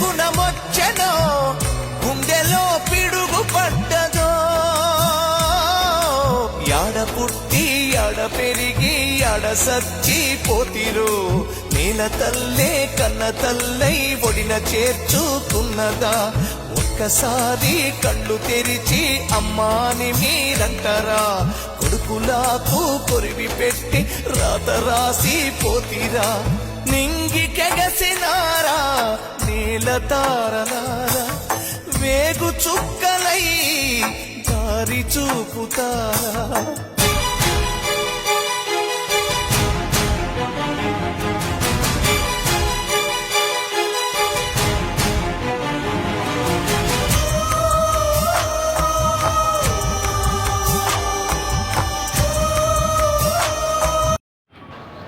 గుణమొచ్చనో గుండెలో పిడుగు పడ్డదో. యాడ పుట్టి యాడ పెరిగి యాడ సచ్చి పోతిరు నేల తల్లే కన్న తల్లై ఒడిన చేర్చుకున్నదా ఒక్కసారి కళ్ళు తెరిచి అమ్మాని మీరంటారా. కొడుకులాకు కొరివి పెట్టి రాత రాసి పోతిరా. నింగి కెగసినారా. నేల వేగు చుక్కలై దారి చూపుతారా?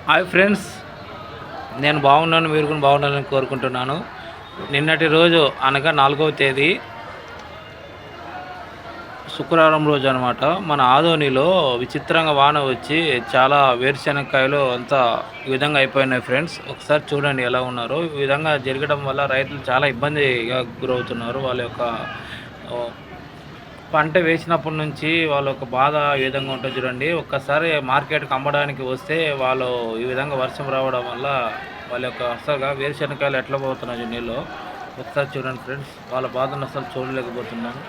హాయ్ ఫ్రెండ్స్ నేను బాగున్నాను మీరు కూడా బాగుండాలని కోరుకుంటున్నాను. నిన్నటి రోజు అనగా నాలుగవ తేదీ శుక్రవారం రోజు అనమాట మన ఆదోనిలో విచిత్రంగా వాన వచ్చి చాలా వేరుశెనక్కాయలు అంతా ఈ విధంగా అయిపోయినాయి ఫ్రెండ్స్. ఒకసారి చూడండి ఎలా ఉన్నారు. ఈ విధంగా జరగడం వల్ల రైతులు చాలా ఇబ్బందిగా గురవుతున్నారు. వాళ్ళ యొక్క పంట వేసినప్పటి నుంచి వాళ్ళ యొక్క బాధ ఈ విధంగా ఉంటుంది చూడండి. ఒక్కసారి మార్కెట్కి అమ్మడానికి వస్తే వాళ్ళు ఈ విధంగా వర్షం రావడం వల్ల వాళ్ళ యొక్క అసలుగా వేరుశనకాయలు ఎట్లా పోతున్నాయి నీళ్ళు? ఒకసారి చూడండి ఫ్రెండ్స్. వాళ్ళ బాధను అసలు చూడలేకపోతున్నాను.